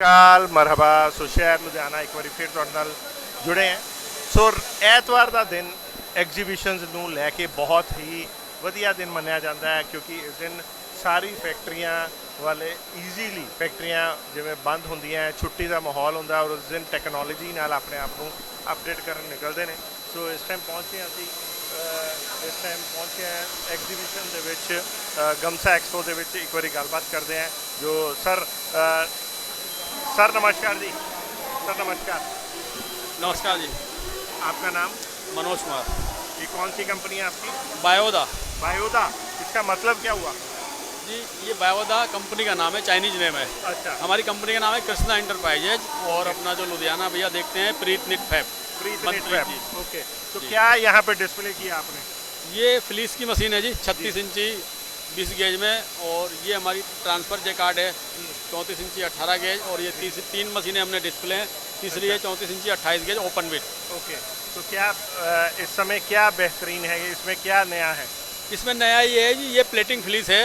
ਕਾਲ, ਮਰਹਬਾ। ਸੋ ਸ਼ਹਿਰ ਲੁਧਿਆਣਾ ਇੱਕ ਵਾਰੀ ਫਿਰ ਤੁਹਾਡੇ ਨਾਲ ਜੁੜੇ ਹਾਂ। ਸੋ ਐਤਵਾਰ ਦਾ ਦਿਨ ਐਗਜ਼ੀਬਿਸ਼ਨਸ ਨੂੰ ਲੈ ਕੇ ਬਹੁਤ ਹੀ ਵਧੀਆ ਦਿਨ ਮੰਨਿਆ ਜਾਂਦਾ ਹੈ, ਕਿਉਂਕਿ ਇਸ ਦਿਨ ਸਾਰੀ ਫੈਕਟਰੀਆਂ ਵਾਲੇ ਈਜ਼ੀਲੀ ਫੈਕਟਰੀਆਂ ਜਿਵੇਂ ਬੰਦ ਹੁੰਦੀਆਂ ਛੁੱਟੀ ਦਾ ਮਾਹੌਲ ਹੁੰਦਾ ਔਰ ਉਸ ਦਿਨ ਟੈਕਨੋਲੋਜੀ ਨਾਲ ਆਪਣੇ ਆਪ ਨੂੰ ਅਪਡੇਟ ਕਰਨ ਨਿਕਲਦੇ ਨੇ। ਸੋ ਇਸ ਟਾਈਮ ਪਹੁੰਚੇ ਹਾਂ ਅਸੀਂ ਇਸ ਟਾਈਮ ਪਹੁੰਚੇ ਹਾਂ ਐਗਜ਼ੀਬਿਸ਼ਨ ਦੇ ਵਿੱਚ ਗਮਸਾ ਐਕਸਪੋ ਦੇ ਵਿੱਚ ਇੱਕ ਵਾਰੀ ਗੱਲਬਾਤ ਕਰਦੇ ਹਾਂ, ਜੋ ਸਰ सर नमस्कार जी। सर नमस्कार। नमस्कार जी। आपका नाम? मनोज कुमार। ये कौन सी कंपनी है आपकी? बायोदा। बायोदा। इसका मतलब क्या हुआ? जी ये बायोदा कंपनी का नाम है चाइनीज़ नेम है। अच्छा। हमारी कंपनी का नाम है कृष्णा इंटरप्राइजेज और अपना जो लुधियाना भैया देखते हैं Preet knit fab. Preet knit ji. Okay. तो क्या यहाँ पे डिस्प्ले किया आपने? ये फ्लीस की मशीन है जी छत्तीस इंची बीस गेज में और ये हमारी ट्रांसफ़र जे कार्ड है चौंतीस इंची अट्ठारह गेज और ये तीस तीन मशीनें हमने डिस्प्ले हैं। तीसरी है चौंतीस इंची अट्ठाईस गेज ओपन विथ। ओके तो क्या इस समय क्या बेहतरीन है इसमें क्या नया है? इसमें नया ये है जी ये प्लेटिंग फ्लीस है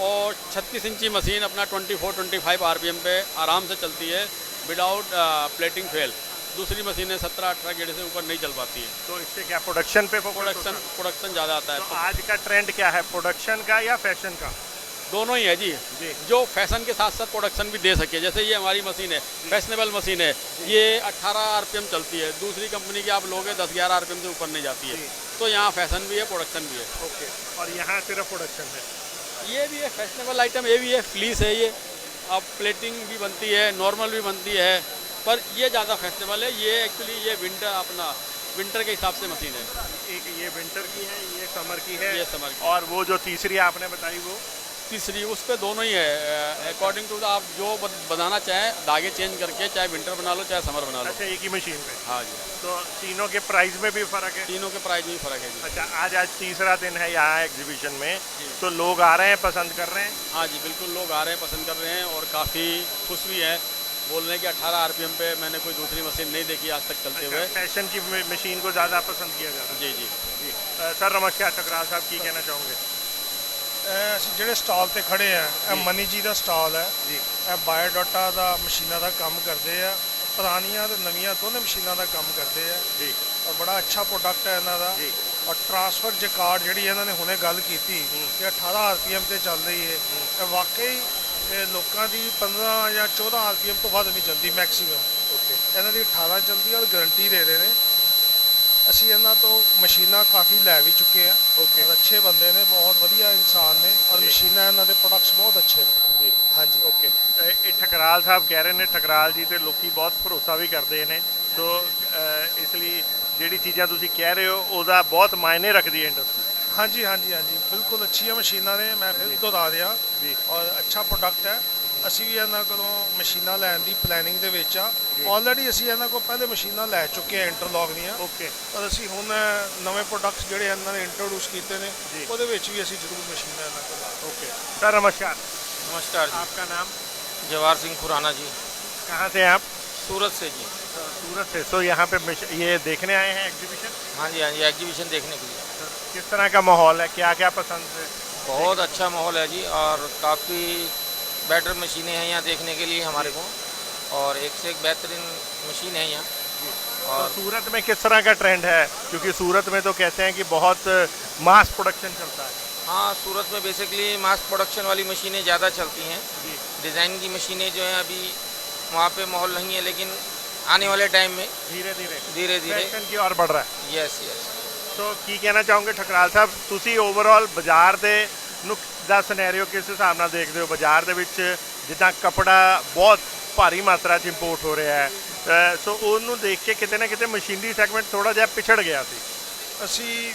और 36 इंची मशीन अपना ट्वेंटी फोर 24 25 आरपीएम पे आराम से चलती है विदाउट प्लेटिंग फेल। दूसरी मशीनें 17 18 गेड़ से ऊपर नहीं चल पाती है। तो इससे क्या प्रोडक्शन पे प्रोडक्शन प्रोडक्शन ज़्यादा आता है। तो आज का ट्रेंड क्या है? प्रोडक्शन का या फ़ैशन का? दोनों ही है जी। जी। जो फ़ैशन के साथ साथ प्रोडक्शन भी दे सके। जैसे ये हमारी मशीन है फैशनेबल मशीन है। ये 18 आरपीएम चलती है। दूसरी कंपनी की आप लोगे 10 11 आरपीएम से ऊपर नहीं जाती है। तो यहाँ फ़ैशन भी है प्रोडक्शन भी है। ओके और यहाँ सिर्फ़ प्रोडक्शन है? ये भी है फैशनेबल आइटम ये भी है फ्लीस है ये। अब प्लेटिंग भी बनती है नॉर्मल भी बनती है। पर ये ज़्यादा फेस्टिवल है। ये एक्चुअली ये विंटर अपना विंटर के हिसाब से मशीन है। एक ये विंटर की है ये समर की है ये समर की। और वो जो तीसरी आपने बताई वो? तीसरी उस पर दोनों ही है। अकॉर्डिंग टू आप जो बनाना चाहें धागे चेंज करके चाहे विंटर बना लो चाहे समर बना लो। अच्छा एक ही मशीन पे? हाँ जी। तो तीनों के प्राइस में भी फ़र्क है? तीनों के प्राइस में ही फ़र्क है जी। अच्छा आज आज तीसरा दिन है यहाँ एग्जीबिशन में। तो लोग आ रहे हैं पसंद कर रहे हैं? हाँ जी बिल्कुल लोग आ रहे हैं पसंद कर रहे हैं और काफ़ी खुश भी हैं। बोल रहे हैं कि 18 आरपीएम पे मैंने कोई दूसरी मशीन नहीं देखी आज तक चलते हुए अच्छा, फैशन की म- मशीन को ज़्यादा पसंद किया जाता जी जी है जी अ, सर नमस्कार टकराल साहब की कहना चाहोगे ਇਹ ਅਸੀਂ ਜਿਹੜੇ ਸਟਾਲ ਤੇ ਖੜੇ ਆ ਇਹ ਮਨੀ ਜੀ ਦਾ ਸਟਾਲ ਹੈ ਜੀ ਇਹ ਬਾਇਓਡਾਟਾ ਦਾ ਮਸ਼ੀਨਾਂ ਦਾ ਕੰਮ ਕਰਦੇ ਆ ਪੁਰਾਣੀਆਂ ਤੇ ਨਵੀਆਂ ਦੋਨੇ ਮਸ਼ੀਨਾਂ ਦਾ ਕੰਮ ਕਰਦੇ ਆ ਜੀ ਔਰ ਬੜਾ ਅੱਛਾ ਪ੍ਰੋਡਕਟ ਹੈ ਇਹਨਾਂ ਦਾ ਜੀ ਔਰ ਟਰਾਂਸਫਰ ਜੇ ਕਾਰਡ ਜਿਹੜੀ ਇਹਨਾਂ ਨੇ ਹੁਣੇ ਗੱਲ ਕੀਤੀ ਕਿ 18 ਆਰਪੀਐਮ ਤੇ ਚੱਲ ਰਹੀ ਹੈ ਇਹ ਵਾਕਈ ਇਹ ਲੋਕਾਂ ਦੀ 15 ਜਾਂ 14 ਆਰਪੀਐਮ ਤੋਂ ਵੱਧ ਨਹੀਂ ਚੱਲਦੀ ਮੈਕਸਿਮਮ ਓਕੇ ਇਹਨਾਂ ਦੀ 18 ਚੱਲਦੀ ਔਰ ਗਾਰੰਟੀ ਦੇ ਰਹੇ ਨੇ। ਅਸੀਂ ਇਹਨਾਂ ਤੋਂ ਮਸ਼ੀਨਾਂ ਕਾਫੀ ਲੈ ਵੀ ਚੁੱਕੇ ਆ। ਓਕੇ ਅੱਛੇ ਬੰਦੇ ਨੇ ਬਹੁਤ ਵਧੀਆ ਇਨਸਾਨ ਨੇ। ਔਰ ਮਸ਼ੀਨਾਂ ਇਹਨਾਂ ਦੇ ਪ੍ਰੋਡਕਟਸ ਬਹੁਤ ਅੱਛੇ ਨੇ। ਜੀ। ਹਾਂਜੀ। ਓਕੇ ਇਹ ਠਕਰਾਲ ਸਾਹਿਬ ਕਹਿ ਰਹੇ ਨੇ ਠਕਰਾਲ ਜੀ ਤੇ ਲੋਕੀ ਬਹੁਤ ਭਰੋਸਾ ਵੀ ਕਰਦੇ ਨੇ। ਸੋ ਇਸ ਲਈ ਜਿਹੜੀ ਚੀਜ਼ਾਂ ਤੁਸੀਂ ਕਹਿ ਰਹੇ ਹੋ ਉਹਦਾ ਬਹੁਤ ਮਾਇਨੇ ਰੱਖਦੀ ਹੈ ਇੰਡਸਟਰੀ ਹਾਂਜੀ ਹਾਂਜੀ ਹਾਂਜੀ ਬਿਲਕੁਲ ਅੱਛੀਆਂ ਮਸ਼ੀਨਾਂ ਨੇ ਮੈਂ ਫਿਰ ਦੁਹਰਾ ਦਿਆਂ ਜੀ ਔਰ ਅੱਛਾ ਪ੍ਰੋਡਕਟ ਹੈ ਅਸੀਂ ਵੀ ਇਹਨਾਂ ਕੋਲੋਂ ਮਸ਼ੀਨਾਂ ਲੈਣ ਦੀ ਪਲੈਨਿੰਗ ਦੇ ਵਿੱਚ ਆ ਜੀ। ਆਲਰੇਡੀ ਅਸੀਂ ਇਹਨਾਂ ਕੋਲ ਪਹਿਲੇ ਮਸ਼ੀਨਾਂ ਲੈ ਚੁੱਕੇ ਆ ਇੰਟਰਲੌਕ ਦੀਆਂ ओके ਪਰ ਅਸੀਂ ਹੁਣ ਨਵੇਂ ਪ੍ਰੋਡਕਟਸ ਜਿਹੜੇ ਇਹਨਾਂ ਨੇ ਇੰਟਰੋਡਿਊਸ ਕੀਤੇ ਨੇ ਜੀ। ਉਹਦੇ ਵਿੱਚ ਵੀ ਅਸੀਂ ਜ਼ਰੂਰ ਮਸ਼ੀਨਾਂ ਇਹਨਾਂ ਕੋਲ ਲਾ ओके सर नमस्कार नमस्कार जी आपका नाम जवाहर सिंह खुराना जी कहाँ से हैं आप सूरत से जी सूरत से सो यहाँ पे मिश- ये देखने आए हैं एग्जीबिशन हाँ जी हाँ जी एग्जीबिशन देखने के लिए किस तरह का माहौल है? क्या क्या पसंद है? बहुत अच्छा माहौल है जी और काफ़ी बेटर मशीनें हैं यहाँ देखने के लिए हमारे को और एक से एक बेहतरीन मशीन है यहाँ। और तो और सूरत में किस तरह का ट्रेंड है? क्योंकि सूरत में तो कहते हैं कि बहुत मास प्रोडक्शन चलता है। हाँ सूरत में बेसिकली मास प्रोडक्शन वाली मशीनें ज़्यादा चलती हैं। डिज़ाइन की मशीनें जो हैं अभी वहाँ पे माहौल नहीं है लेकिन आने वाले टाइम में धीरे धीरे धीरे धीरे की ओर बढ़ रहा है। यस यस ਸੋ ਕੀ ਕਹਿਣਾ ਚਾਹੋਗੇ ਠਕਰਾਲ ਸਾਹਿਬ? ਤੁਸੀਂ ਓਵਰਆਲ ਬਾਜ਼ਾਰ ਦੇ ਨੂੰ ਦਾ ਸਿਨੈਰੀਓ ਕਿਸ ਹਿਸਾਬ ਨਾਲ ਦੇਖਦੇ ਹੋ? ਬਾਜ਼ਾਰ ਦੇ ਵਿੱਚ ਜਿੱਦਾਂ ਕਪੜਾ ਬਹੁਤ ਭਾਰੀ ਮਾਤਰਾ 'ਚ ਇੰਪੋਰਟ ਹੋ ਰਿਹਾ ਹੈ ਸੋ ਉਹਨੂੰ ਦੇਖ ਕੇ ਕਿਤੇ ਨਾ ਕਿਤੇ ਮਸ਼ੀਨਰੀ ਸੈਗਮੈਂਟ ਥੋੜਾ ਜਿਹਾ ਪਿਛੜ ਗਿਆ ਸੀ। ਅਸੀਂ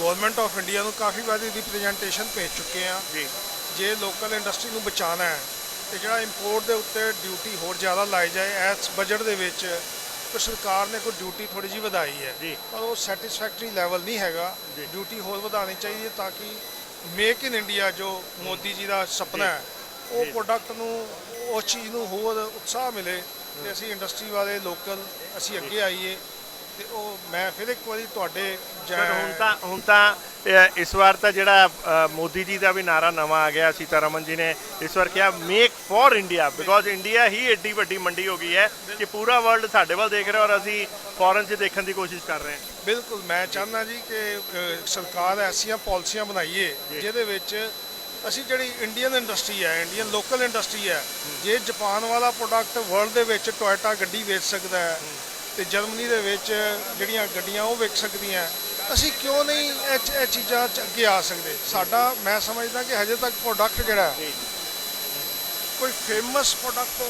ਗਵਰਨਮੈਂਟ ਆਫ ਇੰਡੀਆ ਨੂੰ ਕਾਫੀ ਵਾਰੀ ਰਿਪਰੈਜ਼ੈਂਟੇਸ਼ਨ ਭੇਜ ਚੁੱਕੇ ਆ ਜੀ। ਜੇ ਲੋਕਲ ਇੰਡਸਟਰੀ ਨੂੰ ਬਚਾਉਣਾ ਹੈ ਤੇ ਜਿਹੜਾ ਇੰਪੋਰਟ ਦੇ ਉੱਤੇ ਡਿਊਟੀ ਹੋਰ ਜ਼ਿਆਦਾ ਲਾਈ ਜਾਏ ਇਸ ਬਜਟ ਦੇ ਵਿੱਚ ਤੇ ਸਰਕਾਰ ਨੇ ਕੋਈ ਡਿਊਟੀ ਥੋੜੀ ਜਿਹੀ ਵਧਾਈ ਹੈ ਜੀ। ਪਰ ਉਹ ਸੈਟੀਸਫੈਕਟਰੀ ਲੈਵਲ ਨਹੀਂ ਹੈਗਾ ਜੀ। ਡਿਊਟੀ ਹੋਰ ਵਧਾਉਣੀ ਚਾਹੀਦੀ ਹੈ ਤਾਂ ਕਿ ਮੇਕ ਇਨ ਇੰਡੀਆ ਜੋ ਮੋਦੀ ਜੀ ਦਾ ਸੁਪਨਾ ਹੈ ਉਹ ਜੀ। ਪ੍ਰੋਡਕਟ ਨੂੰ ਉਸ ਚੀਜ਼ ਨੂੰ ਹੋਰ ਉਤਸ਼ਾਹ ਮਿਲੇ ਤੇ ਅਸੀਂ ਇੰਡਸਟਰੀ ਵਾਲੇ ਲੋਕਲ ਅਸੀਂ ਅੱਗੇ ਆਈਏ ਤੇ ਉਹ ਮੈਂ ਫਿਰ ਇੱਕ ਵਾਰੀ ਤੁਹਾਡੇ ਹੁਣ ਤਾਂ ਹੁਣ ਤਾਂ ਇਸ ਵਾਰ ਤਾਂ ਜਿਹੜਾ ਅ, ਮੋਦੀ ਜੀ ਦਾ ਵੀ ਨਾਰਾ ਨਵਾਂ ਆ ਗਿਆ ਸੀਤਾਰਮਨ ਜੀ ਨੇ ਇਸ ਵਾਰ ਕਿਹਾ make for India because India ਹੀ ਏਡੀ ਵੱਡੀ ਮੰਡੀ ਹੋ ਗਈ ਹੈ ਕਿ ਪੂਰਾ ਵਰਲਡ ਸਾਡੇ ਵੱਲ ਦੇਖ ਰਿਹਾ ਔਰ ਅਸੀਂ ਫੋਰਨ 'ਚ ਦੇਖਣ ਦੀ ਕੋਸ਼ਿਸ਼ ਕਰ ਰਹੇ ਹਾਂ। ਬਿਲਕੁਲ ਮੈਂ ਚਾਹੁੰਦਾ ਜੀ ਕਿ ਅ, ਸਰਕਾਰ ਐਸੀਆਂ ਪਾਲਿਸੀਆਂ ਬਣਾਈਏ ਜਿਹਦੇ ਵਿੱਚ ਅਸੀਂ ਜਿਹੜੀ ਇੰਡੀਅਨ ਇੰਡਸਟਰੀ ਹੈ ਇੰਡੀਅਨ ਲੋਕਲ ਇੰਡਸਟਰੀ ਹੈ ਜੇ ਜਾਪਾਨ ਵਾਲਾ ਪ੍ਰੋਡਕਟ ਵਰਲਡ ਦੇ ਵਿੱਚ ਟੋਇਟਾ ਗੱਡੀ ਵੇਚ ਸਕਦਾ ਹੈ। ਤੇ ਜਰਮਨੀ ਦੇ ਵਿੱਚ ਜਿਹੜੀਆਂ ਗੱਡੀਆਂ ਉਹ ਵਿਕ ਸਕਦੀਆਂ। ਅਸੀਂ ਕਿਉਂ ਨਹੀਂ ਇਹ ਇਹ ਚੀਜ਼ਾਂ 'ਚ ਅੱਗੇ ਆ ਸਕਦੇ? ਸਾਡਾ ਮੈਂ ਸਮਝਦਾ ਕਿ ਹਜੇ ਤੱਕ ਪ੍ਰੋਡਕਟ ਜਿਹੜਾ ਕੋਈ ਫੇਮਸ ਪ੍ਰੋਡਕਟ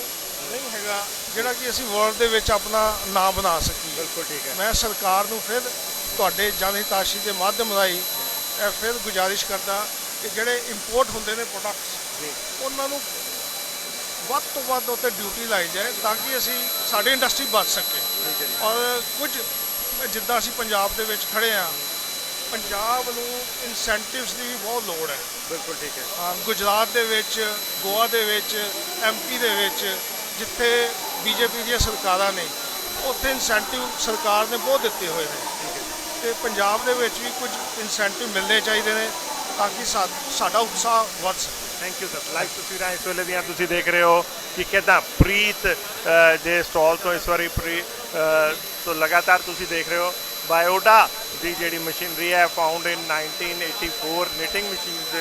ਨਹੀਂ ਹੈਗਾ ਜਿਹੜਾ ਕਿ ਅਸੀਂ ਵਰਲਡ ਦੇ ਵਿੱਚ ਆਪਣਾ ਨਾਮ ਬਣਾ ਸਕੀਏ। ਬਿਲਕੁਲ ਠੀਕ ਹੈ। ਮੈਂ ਸਰਕਾਰ ਨੂੰ ਫਿਰ ਤੁਹਾਡੇ ਜਨਹਿਤਾਸ਼ੀ ਦੇ ਮਾਧਿਅਮ ਰਾਹੀਂ ਇਹ ਫਿਰ ਗੁਜ਼ਾਰਿਸ਼ ਕਰਦਾ ਕਿ ਜਿਹੜੇ ਇੰਪੋਰਟ ਹੁੰਦੇ ਨੇ ਪ੍ਰੋਡਕਟਸ ਉਹਨਾਂ ਨੂੰ ਵੱਧ ਤੋਂ ਵੱਧ ਉੱਤੇ ਡਿਊਟੀ ਲਾਈ ਜਾਏ ਤਾਂ ਕਿ ਅਸੀਂ ਸਾਡੀ ਇੰਡਸਟਰੀ ਬਚ ਸਕੇ। ਔਰ ਕੁਝ ਜਿੱਦਾਂ ਅਸੀਂ ਪੰਜਾਬ ਦੇ ਵਿੱਚ ਖੜੇ ਆ ਪੰਜਾਬ ਨੂੰ ਇਨਸੈਂਟਿਵਸ ਦੀ ਬਹੁਤ ਲੋੜ ਹੈ। ਬਿਲਕੁਲ ਠੀਕ ਹੈ। ਹਾਂ, ਗੁਜਰਾਤ ਦੇ ਵਿੱਚ ਗੋਆ ਦੇ ਵਿੱਚ ਐਮਪੀ ਦੇ ਵਿੱਚ ਜਿੱਥੇ ਬੀਜੇਪੀ ਦੀਆਂ ਸਰਕਾਰਾਂ ਨੇ ਉੱਥੇ ਇਨਸੈਂਟਿਵ ਸਰਕਾਰ ਨੇ ਬਹੁਤ ਦਿੱਤੇ ਹੋਏ ਨੇ। ਤੇ ਪੰਜਾਬ ਦੇ ਵਿੱਚ ਵੀ ਕੁਝ ਇਨਸੈਂਟਿਵ ਮਿਲਣੇ ਚਾਹੀਦੇ ਨੇ ਤਾਂ ਕਿ ਸਾਡਾ ਉਤਸ਼ਾਹ ਵੱਧ ਸਕੇ। ਥੈਂਕ ਯੂ ਸਰ ਲਾਈਵ ਤਸਵੀਰਾਂ ਇਸ ਵੇਲੇ ਦੀਆਂ ਤੁਸੀਂ ਦੇਖ ਰਹੇ ਹੋ ਕਿ ਕਿੱਦਾਂ ਪ੍ਰੀਤ ਦੇ ਸਟਾਲ ਤੋਂ ਇਸ ਵਾਰੀ ਪ੍ਰੀ ਤੋਂ ਲਗਾਤਾਰ ਤੁਸੀਂ ਦੇਖ ਰਹੇ ਹੋ। ਬਾਇਓਡਾ ਦੀ ਜਿਹੜੀ ਮਸ਼ੀਨਰੀ ਹੈ ਫਾਊਂਡ ਇਨ 1984 ਨਿਟਿੰਗ ਮਸ਼ੀਨਸ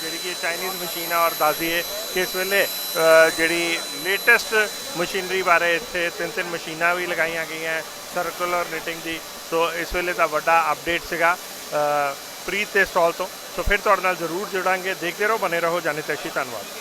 ਜਿਹੜੀ ਕਿ ਚਾਈਨੀਜ਼ ਮਸ਼ੀਨ ਆ ਔਰ ਦੱਸ ਦਈਏ ਕਿ ਇਸ ਵੇਲੇ ਜਿਹੜੀ ਲੇਟੈਸਟ ਮਸ਼ੀਨਰੀ ਬਾਰੇ ਇੱਥੇ ਤਿੰਨ ਤਿੰਨ ਮਸ਼ੀਨਾਂ ਵੀ ਲਗਾਈਆਂ ਗਈਆਂ ਸਰਕੂਲਰ ਨਿਟਿੰਗ ਦੀ। ਸੋ ਇਸ ਵੇਲੇ ਦਾ ਵੱਡਾ ਅਪਡੇਟ ਸੀਗਾ ਪ੍ਰੀਤ ਦੇ ਸਟਾਲ ਤੋਂ। ਸੋ ਫਿਰ ਤੁਹਾਡੇ ਨਾਲ ਜ਼ਰੂਰ ਜੁੜਾਂਗੇ। ਦੇਖਦੇ ਰਹੋ ਬਨੇ ਰਹੋ। ਜਾਣੇ ਤੈਸ਼ੀ ਧੰਨਵਾਦ।